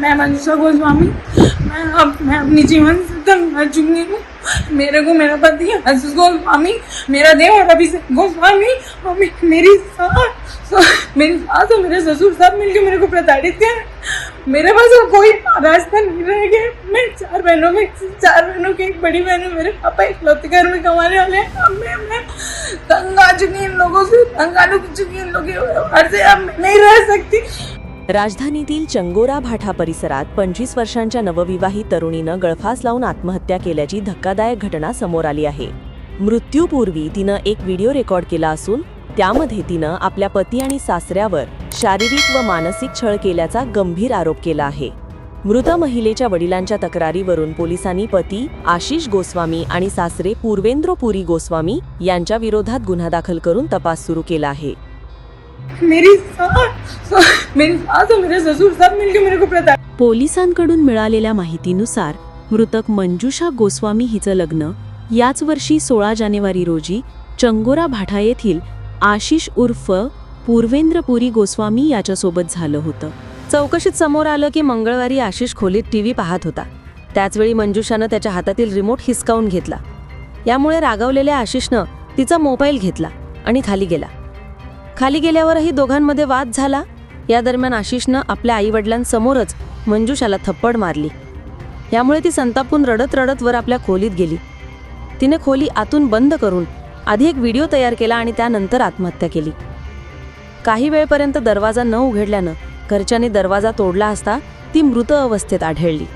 मैं मनसा गोस्वामी, मैं अब, मैं अपनी जीवन से तंग आ चुकी हूँ। मेरे को मेरा पति आशीष गोस्वामी, मेरा देवर अभिषेक गोस्वामी, और मेरी सास मेरी सास और मेरे ससुर सब मिलके मेरे को प्रताड़ित कर मेरे पास अब कोई रास्ता नहीं रह गया मैं चार बहनों में, चार बहनों की एक बड़ी बहन है। मेरे पापा इकलौते घर में कमाने वाले हैं। अब मैं मैं तंग आ चुकी इन लोगों से, तंग आ चुकी इन लोगों के व्यवहार से। अब नहीं रह सकती। राजधानीतील चंगोरा भाठा परिसरात पंचवीस वर्षांच्या नवविवाहित तरुणीनं गळफास लावून आत्महत्या केल्याची धक्कादायक घटना समोर आली आहे. मृत्यूपूर्वी तिनं एक व्हिडिओ रेकॉर्ड केला असून त्यामध्ये तिनं आपल्या पती आणि सासऱ्यावर शारीरिक व मानसिक छळ केल्याचा गंभीर आरोप केला आहे. मृत महिलेच्या वडिलांच्या तक्रारीवरून पोलिसांनी पती आशिष गोस्वामी आणि सासरे पूर्वेंद्र पुरी गोस्वामी यांच्या विरोधात गुन्हा दाखल करून तपास सुरू केला आहे. मेरी सास मेरी सास और मेरे ससुर सब मिलकर मेरे को प्रताड़ित पोलिसांकडून मिळालेल्या माहितीनुसार मृतक मंजुषा गोस्वामी हिचं लग्न याच वर्षी सोळा जानेवारी रोजी चंगोरा भाठा येथील आशिष उर्फ पूर्वेंद्रपुरी गोस्वामी याच्यासोबत झालं होतं. चौकशीत समोर आलं की मंगळवारी आशिष खोलीत टी व्ही पाहत होता. त्याचवेळी मंजुषानं त्याच्या हातातील रिमोट हिसकावून घेतला. यामुळे रागावलेल्या आशिषनं तिचा मोबाईल घेतला आणि खाली गेला. खाली गेल्यावरही दोघांमध्ये वाद झाला. या दरम्यान आशिषनं आपल्या आईवडिलांसमोरच मंजुषाला थप्पड मारली. यामुळे ती संतापून रडत रडत वर आपल्या खोलीत गेली. तिने खोली आतून बंद करून आधी एक व्हिडिओ तयार केला आणि त्यानंतर आत्महत्या केली. काही वेळपर्यंत दरवाजा न उघडल्यानं घरच्यांनी दरवाजा तोडला असता ती मृत अवस्थेत आढळली.